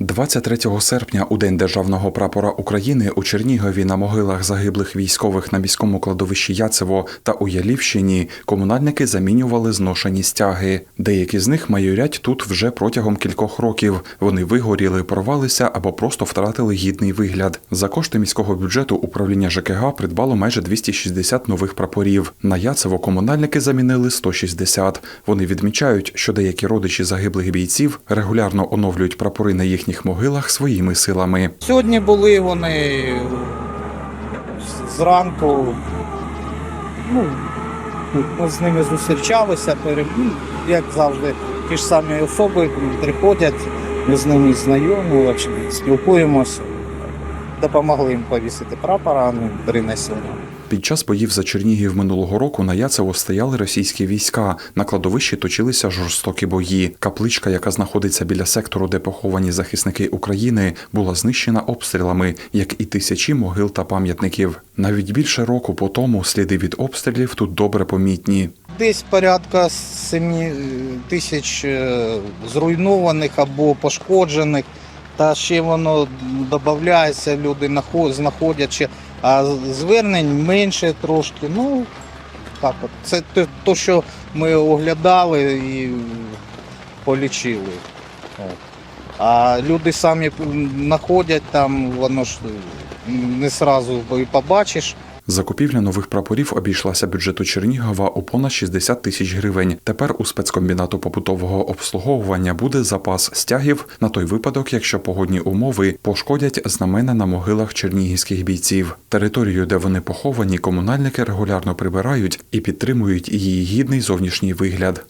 23 серпня, у день державного прапора України, у Чернігові на могилах загиблих військових на міському кладовищі Яцево та у Ялівщині комунальники замінювали зношені стяги. Деякі з них майорять тут вже протягом кількох років. Вони вигоріли, порвалися або просто втратили гідний вигляд. За кошти міського бюджету управління ЖКГ придбало майже 260 нових прапорів. На Яцево комунальники замінили 160. Вони відмічають, що деякі родичі загиблих бійців регулярно оновлюють прапори на їхніх могилах своїми силами. Сьогодні були вони зранку. Ну, ми з ними зустрічалися, пере- ну, як завжди, ті ж самі особи приходять, ми з ними знайомі, спілкуємося. Допомогли їм повісити прапора, принесли. Під час боїв за Чернігів минулого року на Яцево стояли російські війська. На кладовищі точилися жорстокі бої. Капличка, яка знаходиться біля сектору, де поховані захисники України, була знищена обстрілами, як і тисячі могил та пам'ятників. Навіть більше року по тому сліди від обстрілів тут добре помітні. Десь порядка 7 тисяч е, зруйнованих або пошкоджених. Та ще воно додається, люди знаходячи, а звернень менше трошки. Ну, так от. Це те, то, що ми оглядали і полічили. А люди самі знаходять там, воно ж не одразу і побачиш. Закупівля нових прапорів обійшлася бюджету Чернігова у понад 60 тисяч гривень. Тепер у спецкомбінату побутового обслуговування буде запас стягів на той випадок, якщо погодні умови пошкодять знамена на могилах чернігівських бійців. Територію, де вони поховані, комунальники регулярно прибирають і підтримують її гідний зовнішній вигляд.